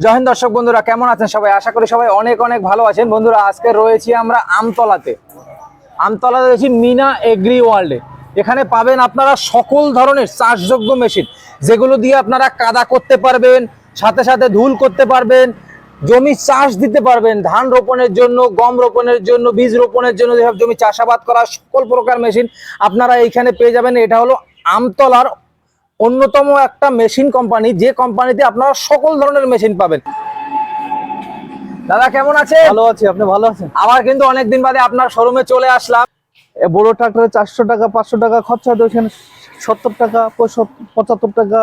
জয় দর্শক বন্ধুরা, কেমন আছেন সবাই? আশা করি সবাই অনেক অনেক ভালো আছেন। বন্ধুরা, আজকে রয়েছি আমরা আমতলাতে। আমতলাতে রয়েছি মিনা এগ্রি ওয়ার্ল্ডে। এখানে পাবেন আপনারা সকল ধরনের চাষযোগ্য মেশিন, যেগুলো দিয়ে আপনারা কাদা করতে পারবেন, সাথে সাথে ধুল করতে পারবেন, জমি চাষ দিতে পারবেন, ধান রোপণের জন্য, গম রোপণের জন্য, বীজ রোপণের জন্য, যেসব জমি চাষাবাদ করা সকল প্রকার মেশিন আপনারা এইখানে পেয়ে যাবেন। এটা হলো আমতলার অন্যতম একটা মেশিন কোম্পানি যে কোম্পানিতে আপনারা সকল ধরনের মেশিন পাবেন। দাদা কেমন আছে ভালো আছি আপনি ভালো আছেন? আবার কিন্তু অনেকদিন বাদে আপনার শোরুমে চলে আসলাম। বড় ট্রাক্টরে চারশো টাকা পাঁচশো টাকা খরচা হয় ওখানে সত্তর টাকা পঁচাত্তর টাকা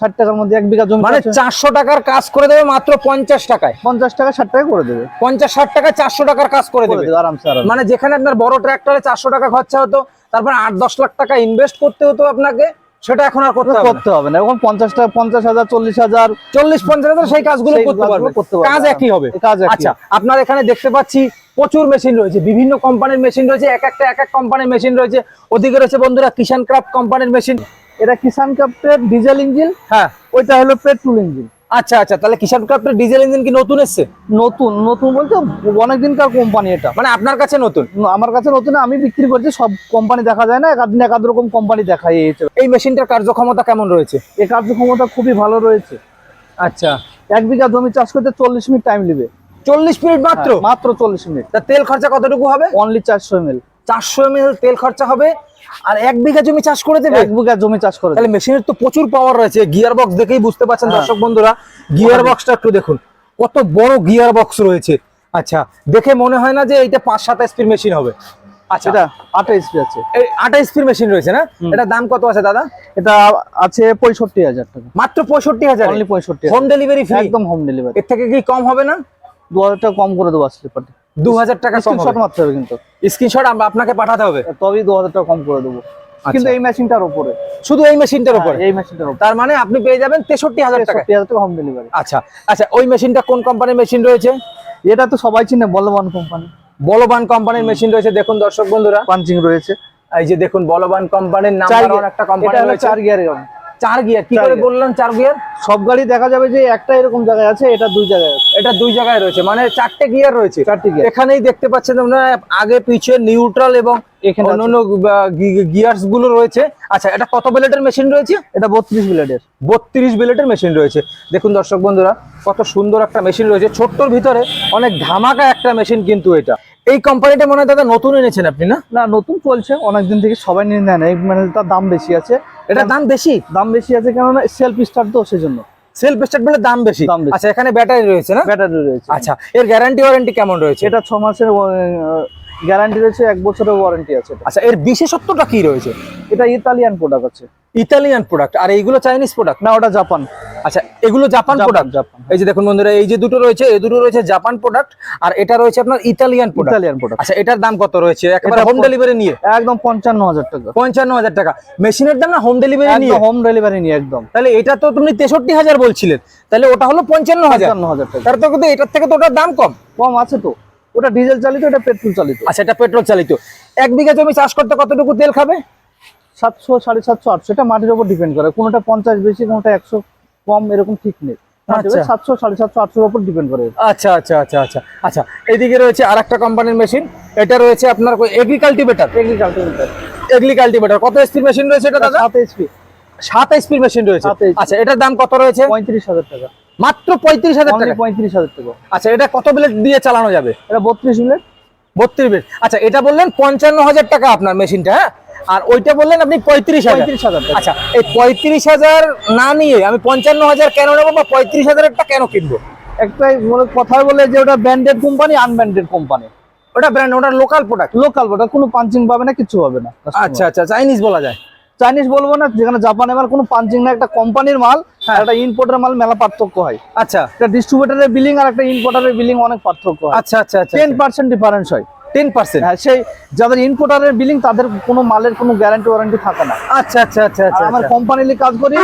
ষাট টাকার মধ্যে এক বিঘা জমি মানে চারশো টাকার কাজ করে দেবে মাত্র পঞ্চাশ টাকায়। পঞ্চাশ টাকা ষাট টাকা করে দেবে। পঞ্চাশ ষাট টাকা চারশো টাকার কাজ করে দেবে। আরামসে মানে যেখানে আপনার বড় ট্র্যাক্টরে চারশো টাকা খরচা হতো তারপর আট দশ লাখ টাকা ইনভেস্ট করতে হতো আপনাকে। সেটা এখন আর করতে করতে হবে না। এখন পঞ্চাশ পঞ্চাশ হাজার চল্লিশ হাজার চল্লিশ পঞ্চাশ হাজার সেই কাজগুলো করতে পারবে। করতে। কাজ একই হবে। কাজ আচ্ছা আপনার এখানে দেখতে পাচ্ছি প্রচুর মেশিন রয়েছে। বিভিন্ন কোম্পানির মেশিন রয়েছে। এক একটা এক এক কোম্পানির মেশিন রয়েছে। ওদিকে রয়েছে বন্ধুরা কিষান ক্রাফ্ট কোম্পানির মেশিন। এটা কিষান ক্রাফ্ট ডিজেল ইঞ্জিন। হ্যাঁ। ওইটা হলো পেট্রোল ইঞ্জিন। আচ্ছা আচ্ছা তাহলে কিষান ক্রাফটের ডিজেল ইঞ্জিন কি নতুন এসছে? নতুন নতুন বলতে অনেকদিনকার কোম্পানি এটা? মানে আপনার কাছে নতুন? আমার কাছে নতুন আমি বিক্রি করছি সব কোম্পানি দেখা যায় না এক আধ এক আধ রকম কোম্পানি দেখা এই এই মেশিনটার কার্যক্ষমতা কেমন রয়েছে? এ কার্যক্ষমতা খুবই ভালো রয়েছে। আচ্ছা। এক বিঘা জমি চাষ করতে চল্লিশ মিনিট টাইম নেবে। চল্লিশ মিনিট মাত্র? হ্যাঁ, মাত্র চল্লিশ মিনিট। তা তেল খরচা কতটুকু হবে? অনলি চারশো এম এল চারশো এম তেল খরচা হবে আর এক বিঘা জমি চাষ করে দেবে? এক বিঘা জমি চাষ করে তাহলে মেশিনের তো প্রচুর পাওয়ার রয়েছে। গিয়ার বক্স দেখেই বুঝতে পারছেন হ্যাঁ। দর্শক বন্ধুরা। গিয়ার বক্সটা একটু দেখুন। কত বড় গিয়ার বক্স রয়েছে। আচ্ছা দেখে মনে হয় না যে এটা পাঁচ সাত স্পিড মেশিন হবে। আচ্ছা এটা আটা এসপি আছে। এই আটা স্পিড মেশিন রয়েছে না? এটা দাম কত আছে দাদা? এটা আছে পঁয়ষট্টি হাজার টাকা। মাত্র পঁয়ষট্টি হাজার? পঁয়ষট্টি হোম ডেলিভারি ফ্রি একদম হোম ডেলিভারি এর থেকে কি কম হবে না? দু হাজার টাকা কম করে দেবো আসলে পাঠে দু হাজার টাকা কম স্ক্রিনশট মারতে হবে কিন্তু। স্ক্রিনশট আপনাকে পাঠাতে হবে। তবেই দু হাজার টাকা কম করে দেবো। কিন্তু এই মেশিনটার উপরে। শুধু এই মেশিনটার উপরে? হ্যাঁ, এই মেশিনটার উপরে। তার মানে আপনি পেয়ে যাবেন তেষট্টি হাজার টাকা। তেষট্টি হাজার টাকা হোম ডেলিভারি আচ্ছা আচ্ছা ওই মেশিনটা কোন কোম্পানির মেশিন রয়েছে? এটা তো সবাই চিনে বলবান কোম্পানি বলবান কোম্পানির মেশিন রয়েছে। দেখুন দর্শক বন্ধুরা। পাঞ্চিং রয়েছে। এই যে দেখুন বলবান কোম্পানির ওয়ান একটা কোম্পানি রয়েছে। চার গিয়ারের। চার গিয়ার। কি করে। বললেন চার গিয়ার? সব গাড়ি দেখা যাবে যে একটা এরকম জায়গায় আছে এটা দুই জায়গায় আছে। এটা দুই জায়গায় রয়েছে মানে চারটে গিয়ার রয়েছে। চারটি গিয়ার। এখানেই দেখতে পাচ্ছেন আপনারা আগে পিছে নিউট্রাল এবং এখানে অন্যান্য গিয়ার্সগুলো রয়েছে। আচ্ছা এটা কত ব্লেডের মেশিন রয়েছে? এটা বত্রিশ ব্লেডের বত্রিশ ব্লেডের মেশিন রয়েছে। দেখুন দর্শক বন্ধুরা কত সুন্দর একটা মেশিন রয়েছে। ছোট্টর ভিতরে অনেক ধামাকা একটা মেশিন কিন্তু এটা। এই কোম্পানিটা মনে হয় দাদা নতুন এনেছেন আপনি না? না নতুন চলছে। অনেকদিন থেকে সবাই নিয়ে নেয় না। এই মানে তার দাম বেশি আছে। এটা দাম বেশি? দাম বেশি আছে কেননা সেলফ স্টার্ট তো সেজন্য। সেলফ স্টার্ট বলে দাম বেশি? দাম বেশি। আচ্ছা এখানে ব্যাটারি রয়েছে না? ব্যাটারি রয়েছে। আচ্ছা এর গ্যারান্টি ওয়ারেন্টি কেমন রয়েছে? এটা ছ মাসের গ্যারান্টি রয়েছে এক বছরের ওয়ারেন্টি আছে আচ্ছা এর বিশেষত্বটা কি রয়েছে? এটা ইতালিয়ান প্রোডাক্ট আছে। ইতালিয়ান প্রোডাক্ট আর এইগুলো চাইনিজ প্রোডাক্ট না ওটা জাপান আচ্ছা এগুলো জাপান প্রোডাক্ট জাপান এই যে দেখুন বন্ধুরা এই যে দুটো রয়েছে এই দুটো রয়েছে জাপান প্রোডাক্ট আর এটা রয়েছে আপনার ইতালিয়ান প্রোডাক্ট ইতালিয়ান প্রোডাক্ট আচ্ছা এটার দাম কত রয়েছে? একেবারে হোম ডেলিভারি নিয়ে? একদম পঞ্চান্ন হাজার টাকা। পঞ্চান্ন হাজার টাকা। মেশিনের দাম না হোম ডেলিভারি নিয়ে? হোম ডেলিভারি নিয়ে একদম। তাহলে এটা তো তুমি তেষট্টি হাজার বলছিলেন। তাহলে ওটা হলো পঞ্চান্ন হাজার। পঞ্চান্ন হাজার টাকা। তার তো কিন্তু এটার থেকে তো ওটার দাম কম। কম আছে তো। ওটা ডিজেল চালিত এটা পেট্রোল চালিত। আচ্ছা এটা পেট্রোল চালিত। এক বিঘা জমি চাষ করতে কতটুকু তেল খাবে? সাতশো সাড়ে সাতশো আটশো এটা মাটির উপর ডিপেন্ড করে। কোনোটা পঞ্চাশ বেশি কোনোটা একশো কম এরকম ঠিক নেই। আচ্ছা। সাতশো সাড়ে সাতশো আটশোর উপর ডিপেন্ড করে। আচ্ছা আচ্ছা আচ্ছা আচ্ছা আচ্ছা। এইদিকে রয়েছে আর একটা কোম্পানির মেশিন এটা রয়েছে আপনার এগ্রিকালটিভেটার এগ্রিকালচার এগ্রিকালটিভেটার কত স্পিড মেশিন রয়েছে এটা দাদা? সাত এইচপি সাত স্পিড মেশিন রয়েছে। আচ্ছা এটার দাম কত রয়েছে? পঁয়ত্রিশ হাজার টাকা। মাত্র পঁয়ত্রিশ হাজার টাকা। পঁয়ত্রিশ হাজার টাকা। আচ্ছা এটা কত ব্লেড দিয়ে চালানো যাবে? এটা বত্রিশ মিনিট বত্রিশ ব্লেড আচ্ছা এটা বললেন পঞ্চান্ন হাজার টাকা আপনার মেশিনটা হ্যাঁ? আর ওইটা বললেন আপনি পঁয়ত্রিশ হাজার। পঁয়ত্রিশ হাজার আচ্ছা এই পঁয়ত্রিশ হাজার না নিয়ে আমি পঞ্চান্ন হাজার কেন নেব বা পঁয়ত্রিশ হাজারেরটা কেন কিনবো? একটাই কথায় বলে যে ওটা ব্র্যান্ডেড কোম্পানি আনব্র্যান্ডেড কোম্পানি ওটা ব্র্যান্ড ওটা লোকাল প্রোডাক্ট লোকাল প্রোডাক্ট কোনো পাঞ্চিং পাবে না কিছু হবে না। আচ্ছা আচ্ছা চাইনিজ বলা যায়। চাইনিজ বলব না যেখানে জাপানের মাল কোনো পাঞ্চিং না একটা কোম্পানির মাল হ্যাঁ। একটা ইম্পোর্টের মাল মেলা পার্থক্য হয়। আচ্ছা। একটা ডিস্ট্রিবিউটারের বিলিং আর একটা ইম্পোর্টারের বিলিং অনেক পার্থক্য হয়। আচ্ছা আচ্ছা আচ্ছা টেন পার্সেন্ট ডিফারেন্স হয়। টেন পার্সেন্ট হ্যাঁ সেই যাদের ইম্পোর্টারের বিলিং তাদের কোনো মালের কোনো গ্যারান্টি ওয়ারেন্টি থাকে না। আচ্ছা আচ্ছা আচ্ছা আচ্ছা আমার আচ্ছা। কোম্পানিতে কাজ করি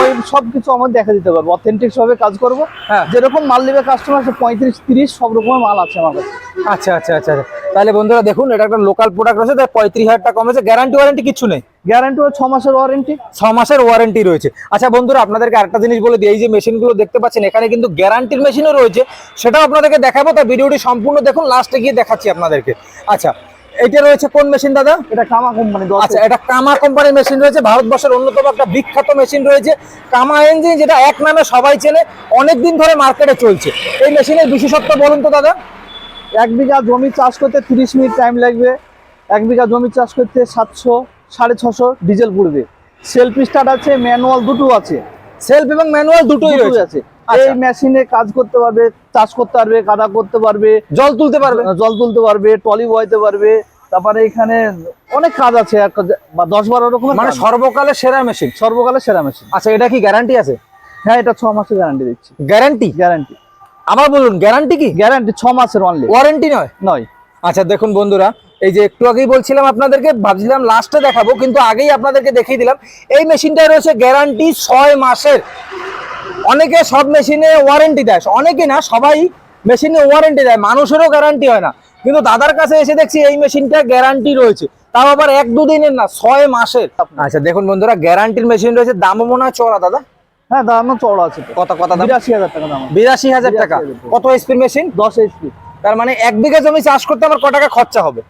ওই সব কিছু আমার দেখা দিতে পারব। অথেন্টিক ভাবে কাজ করব। হ্যাঁ। যেরকম মাল নেবে কাস্টমার সে পঁয়ত্রিশ তিরিশ সব রকমের মাল আছে আমার কাছে। আচ্ছা আচ্ছা আচ্ছা আচ্ছা। তাহলে বন্ধুরা দেখুন এটা একটা লোকাল প্রোডাক্ট রয়েছে তাই পঁয়ত্রিশ হাজার টাকা কমেছে। গ্যারান্টি ওয়ারেন্টি কিছু নেই। গ্যারান্টি ছ মাসের ওয়ারেন্টি? ছ মাসের ওয়ারেন্টি রয়েছে। আচ্ছা বন্ধুরা আপনাদেরকে আরেকটা জিনিস বলে দিই এই যে মেশিনগুলো দেখতে পাচ্ছেন এখানে কিন্তু গ্যারান্টির মেশিনও রয়েছে। সেটাও আপনাদেরকে দেখাবো তা ভিডিওটি সম্পূর্ণ দেখুন লাস্টে গিয়ে দেখাচ্ছি আপনাদেরকে। আচ্ছা এটা রয়েছে কোন মেশিন দাদা? এটা কামা কোম্পানি আচ্ছা এটা কামা কোম্পানির মেশিন রয়েছে ভারতবর্ষের অন্যতম একটা বিখ্যাত মেশিন রয়েছে কামা ইঞ্জিন যেটা এক নামে সবাই চেনে অনেকদিন ধরে মার্কেটে চলছে। এই মেশিনের বিশেষত্ব বলুন তো দাদা? এক বিঘা জমি চাষ করতে তিরিশ মিনিট টাইম লাগবে এক বিঘা জমি চাষ করতে সাতশো সাড়ে ছশো ডিজেল পড়বে। সেলফ স্টার্ট আছে ম্যানুয়াল দুটো আছে। সেলফ এবং ম্যানুয়াল দুটোই দুটোই আছে। আচ্ছা। এই মেশিনে কাজ করতে পারবে চাষ করতে পারবে কাদা করতে পারবে। জল তুলতে পারবে। জল তুলতে পারবে টলি বইতে পারবে। তারপরে এখানে অনেক কাজ আছে দশ বারো রকমের মানে সর্বকালের সেরা মেশিন সর্বকালের সেরা মেশিন আচ্ছা এটা কি গ্যারান্টি আছে? হ্যাঁ এটা ছ মাসের গ্যারান্টি দিচ্ছি। গ্যারান্টি গ্যারান্টি আবার বলুন গ্যারান্টি কি? গ্যারান্টি ছ মাসের অনলি ওয়ারেন্টি নয়? নয়। আচ্ছা দেখুন বন্ধুরা এই যে একটু আগেই বলছিলাম আপনাদেরকে ভাবছিলাম লাস্টে দেখাবো কিন্তু আগেই আপনাদেরকে দেখিয়ে দিলাম। এই মেশিনটা রয়েছে গ্যারান্টি ছয় মাসের। অনেকে সব মেশিনে ওয়ারেন্টি দেয় অনেকে না সবাই মেশিনে ওয়ারেন্টি দেয় মানুষেরও গ্যারান্টি হয় না। কিন্তু দাদার কাছে এসে দেখছি এই মেশিনটা গ্যারান্টি রয়েছে। তাও আবার এক দুদিনের না ছয় মাসের। আচ্ছা দেখুন বন্ধুরা গ্যারান্টির মেশিন রয়েছে দামও মনে হয় চড়া দাদা? হ্যাঁ দাম চওড়া আছে কত কত দাম? বিরাশি হাজার টাকা দাম। বিরাশি হাজার টাকা। 82,000 কত এসপির মেশিন দশ এইচপি তার মানে এক বিঘা জমি চাষ করতে আমার ক টাকা খরচা হবে?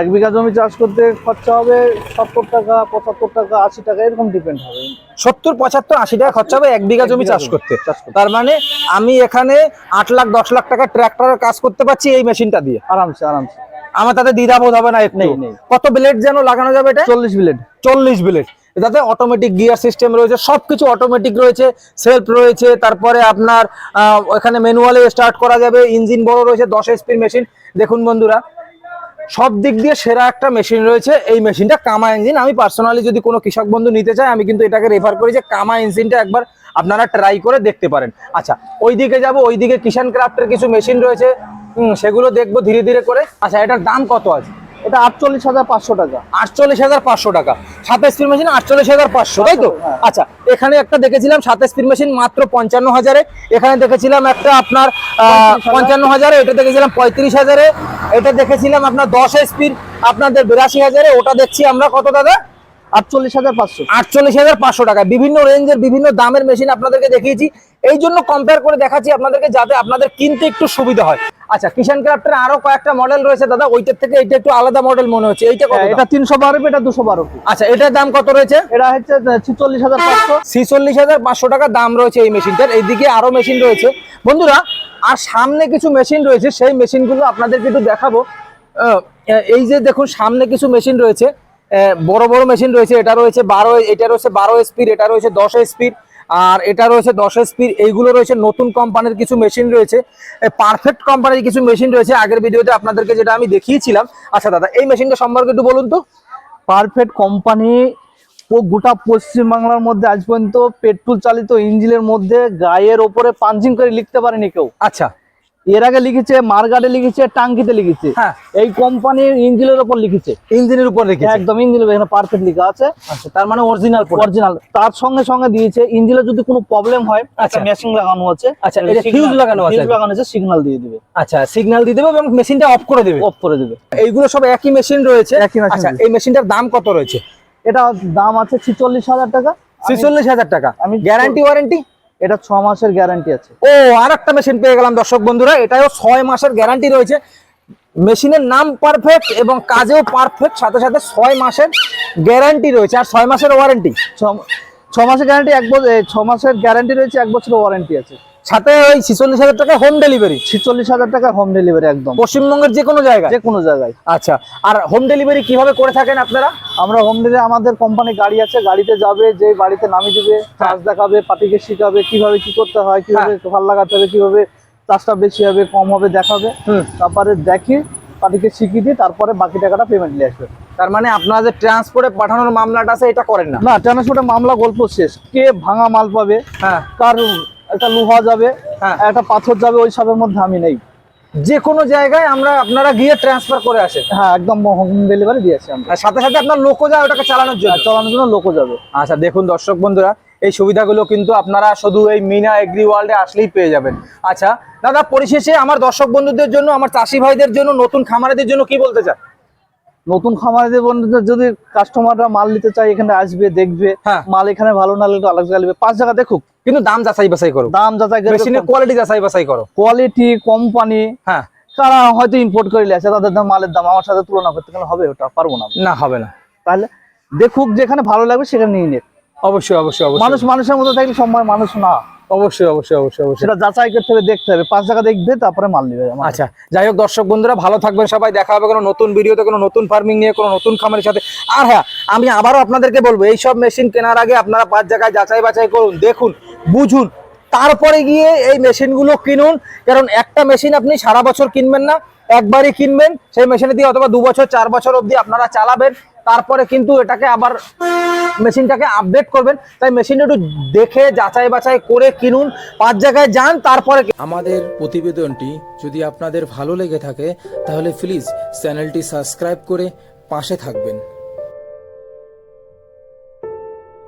এক বিঘা জমি চাষ করতে খরচা হবে সত্তর টাকা পঁচাত্তর টাকা আশি টাকা এরকম ডিপেন্ড হবে। সত্তর পঁচাত্তর আশি টাকা খরচা হবে এক বিঘা জমি চাষ করতে। তার মানে আমি এখানে আট লাখ দশ লাখ টাকা ট্র্যাক্টরের কাজ করতে পারছি এই মেশিনটা দিয়ে। আরামসে আরামসে। আমার তাতে দ্বিধা দ্বিধাবোধ হবে না নেই। কত ব্লেড যেন লাগানো যাবে এটা? চল্লিশ ব্লেড চল্লিশ ব্লেড এটাতে অটোমেটিক গিয়ার সিস্টেম রয়েছে সবকিছু অটোমেটিক রয়েছে সেলফ রয়েছে তারপরে আপনার এখানে ম্যানুয়ালে স্টার্ট করা যাবে ইঞ্জিন বড় রয়েছে দশ এসপির মেশিন দেখুন বন্ধুরা সব দিক দিয়ে সেরা একটা মেশিন রয়েছে। এই মেশিনটা কামা ইঞ্জিন আমি পার্সোনালি যদি কোনো কৃষক বন্ধু নিতে চায় আমি কিন্তু এটাকে রেফার করি যে কামা ইঞ্জিনটা একবার আপনারা ট্রাই করে দেখতে পারেন। আচ্ছা ওইদিকে যাব ওইদিকে কিষান ক্রাফটের কিছু মেশিন রয়েছে। সেগুলো দেখব ধীরে ধীরে করে। আচ্ছা এটার দাম কত আছে? এটা আটচল্লিশ হাজার পাঁচশো টাকা। আটচল্লিশ হাজার পাঁচশো টাকা। সাতাশ স্পিড মেশিন আটচল্লিশ হাজার পাঁচশো তাই তো? হ্যাঁ। আচ্ছা এখানে একটা দেখেছিলাম সাতাশ স্পিড মেশিন মাত্র পঞ্চান্ন হাজারে। এখানে দেখেছিলাম একটা আপনার পঞ্চান্ন হাজারে এটা দেখেছিলাম পঁয়ত্রিশ হাজারে। এটা দেখেছিলাম আপনার দশ এসপির আপনাদের বিরাশি হাজারে ওটা দেখছি আমরা কত দাদা? আটচল্লিশ হাজার পাঁচশো। আটচল্লিশ হাজার পাঁচশো টাকা বিভিন্ন রেঞ্জের বিভিন্ন দামের মেশিন আপনাদেরকে দেখিয়েছি। এই জন্য কম্পেয়ার করে দেখাচ্ছি আপনাদেরকে যাতে আপনাদের কিনতে একটু সুবিধা হয়। আচ্ছা কিষান ক্রাফটের আরও কয়েকটা মডেল রয়েছে দাদা ওইটার থেকে এটা একটু আলাদা মডেল মনে হচ্ছে। এইটা কত হ্যাঁ, এটা তিনশো বারো এটা দুশো বারো আচ্ছা এটার দাম কত রয়েছে? এটা হচ্ছে ছিচল্লিশ হাজার পাঁচশো। ছিচল্লিশ হাজার পাঁচশো টাকা দাম রয়েছে এই মেশিনটার এইদিকে আরও মেশিন রয়েছে। বন্ধুরা আর সামনে কিছু মেশিন রয়েছে সেই মেশিনগুলো আপনাদেরকে একটু দেখাবো। এই যে দেখুন সামনে কিছু মেশিন রয়েছে। বড় বড় মেশিন রয়েছে এটা রয়েছে বারো এটা রয়েছে বারো স্পিড এটা রয়েছে দশ স্পিড আর এটা রয়েছে দশ স্পিড এইগুলো রয়েছে নতুন কোম্পানির কিছু মেশিন রয়েছে। পারফেক্ট কোম্পানির কিছু মেশিন রয়েছে। আগের ভিডিওতে আপনাদেরকে যেটা আমি দেখিয়েছিলাম। আচ্ছা দাদা এই মেশিনটা সম্পর্কে একটু বলুন তো। পারফেক্ট কোম্পানি ও গোটা পশ্চিমবাংলার মধ্যে আজ পর্যন্ত পেট্রোল চালিত ইঞ্জিনের মধ্যে গায়ের ওপরে পাঞ্চিং করে লিখতে পারেনি কেউ। আচ্ছা। এর আগে লিখেছে মার্গাটে লিখেছে টাঙ্কিতে লিখেছে। হ্যাঁ। এই কোম্পানির ইঞ্জিনের উপর লিখেছে। ইঞ্জিনের উপর রেখেছে একদম ইঞ্জিন এখানে পারফেক্ট লেখা আছে। আচ্ছা তার মানে অরিজিনাল অরিজিনাল তার সঙ্গে সঙ্গে দিয়েছে ইঞ্জিনে যদি কোনো প্রবলেম হয় আচ্ছা। মেশিন লাগানো আছে আচ্ছা, এটা fuse লাগানো আছে। ফিউজ লাগানো আছে। সিগন্যাল দিয়ে দিবে। আচ্ছা সিগন্যাল দিয়ে দেবে এবং মেশিনটা অফ করে দেবে। অফ করে দিবে। এইগুলো সব একই মেশিন রয়েছে? একই machine আচ্ছা এই মেশিনটার দাম কত রয়েছে? এটা দাম আছে ছিচল্লিশ হাজার টাকা। আমি- ছিচল্লিশ হাজার টাকা। আমি- গ্যারান্টি ওয়ারেন্টি এটা ছ মাসের গ্যারান্টি আছে। ও আর একটা মেশিন পেয়ে গেলাম দর্শক বন্ধুরা। এটাও ছয় মাসের গ্যারান্টি রয়েছে। মেশিনের নাম পারফেক্ট এবং কাজেও পারফেক্ট সাথে সাথে ছয় মাসের গ্যারান্টি রয়েছে। আর ছয় মাসের ওয়ারেন্টি ছ- মাসের গ্যারান্টি এক বছর ছ মাসের গ্যারান্টি রয়েছে এক বছরের ওয়ারেন্টি আছে। সাথে ওই ছিচল্লিশ হাজার টাকা হোম ডেলিভারি ছিচল্লিশ হাজার টাকা হোম ডেলিভারি একদম। পশ্চিমবঙ্গের যে কোনো জায়গায়? যে কোনো জায়গায়। আচ্ছা আর হোম ডেলিভারি কীভাবে করে থাকেন আপনারা? আমরা হোম ডেলিভারি আমাদের কোম্পানি গাড়ি আছে গাড়িতে যাবে যে বাড়িতে নামিয়ে দিবে চার্জ দেখাবে পাটিকে শিখাবে কীভাবে কি করতে হয় কীভাবে ভালো লাগাতে হবে কীভাবে চার্জটা বেশি হবে কম হবে দেখাবে। তারপরে দেখি পাটিকে শিখিয়ে দিয়ে তারপরে বাকি টাকাটা পেমেন্ট নিয়ে আসবে। তার মানে আপনারা যে ট্রান্সপোর্টে পাঠানোর মামলাটা আছে এটা করেন না? না ট্রান্সপোর্টের মামলা গল্প শেষ। কে ভাঙা মাল পাবে হ্যাঁ। কার একটা লোহা যাবে হ্যাঁ। একটা পাথর যাবে ওই সবের মধ্যে আমি নেই। যে কোনো জায়গায় আমরা আপনারা গিয়ে ট্রান্সফার করে আসেন। হ্যাঁ একদম হোম ডেলিভারি দিয়েছি আমরা। সাথে সাথে আপনার লোকও যায় ওটাকে চালানোর জন্য। আর চালানোর জন্য লোকও যাবে। আচ্ছা দেখুন দর্শক বন্ধুরা এই সুবিধাগুলো কিন্তু আপনারা শুধু এই মিনা এগ্রি ওয়ার্ল্ডে আসলেই পেয়ে যাবেন। আচ্ছা দাদা পরিশেষে আমার দর্শক বন্ধুদের জন্য আমার চাষি ভাইদের জন্য নতুন খামারিদের জন্য কি বলতে চান? নতুন খামারিদের বন্ধুদের যদি কাস্টমাররা মাল নিতে চায় এখানে আসবে দেখবে হ্যাঁ। মাল এখানে ভালো না লাগলে আলাদা নেবে। পাঁচ জায়গা দেখুক। কিন্তু দাম যাচাই বাছাই করো। দাম যাচাই মেশিনের কোয়ালিটি যাচাই বাছাই করো। কোয়ালিটি কোম্পানি হ্যাঁ। তারা হয়তো ইম্পোর্ট করে আছে তাদের দাম মালের দাম আমার সাথে তুলনা করতে গেলে হবে ওটা পারব না না হবে না। তাহলে দেখুক যেখানে ভালো লাগবে সেখানে নিয়ে নে। অবশ্যই অবশ্যই অবশ্যই। মানুষ মানুষের মতো থাকলে সময় মানুষ না। অবশ্যই অবশ্যই অবশ্যই অবশ্যই। সেটা যাচাই করতে হবে দেখতে হবে। পাঁচ জায়গা দেখবে তারপরে মাল নিবে। আচ্ছা যাই হোক দর্শক বন্ধুরা ভালো থাকবেন সবাই। দেখা হবে কোনো নতুন ভিডিওতে কোনো নতুন ফার্মিং নিয়ে কোনো নতুন খামারের সাথে। আর হ্যাঁ আমি আবারও আপনাদেরকে বলব এই সব মেশিন কেনার আগে আপনারা পাঁচ জায়গায় যাচাই বাছাই করুন দেখুন বুঝুন। তারপরে গিয়ে এই মেশিনগুলো কিনুন। কারণ একটা মেশিন আপনি সারা বছর কিনবেন না একবারই কিনবেন। সেই মেশিনে দিয়ে অথবা দু বছর চার বছর অবধি আপনারা চালাবেন। তারপরে কিন্তু এটাকে আবার মেশিনটাকে আপডেট করবেন। তাই মেশিনটা একটু দেখে, যাচাই বাছাই করে কিনুন, পাঁচ জায়গায় যান, তারপরে আমাদের প্রতিবেদনটি যদি আপনাদের ভালো লেগে থাকে, তাহলে প্লিজ চ্যানেলটি সাবস্ক্রাইব করে পাশে থাকবেন।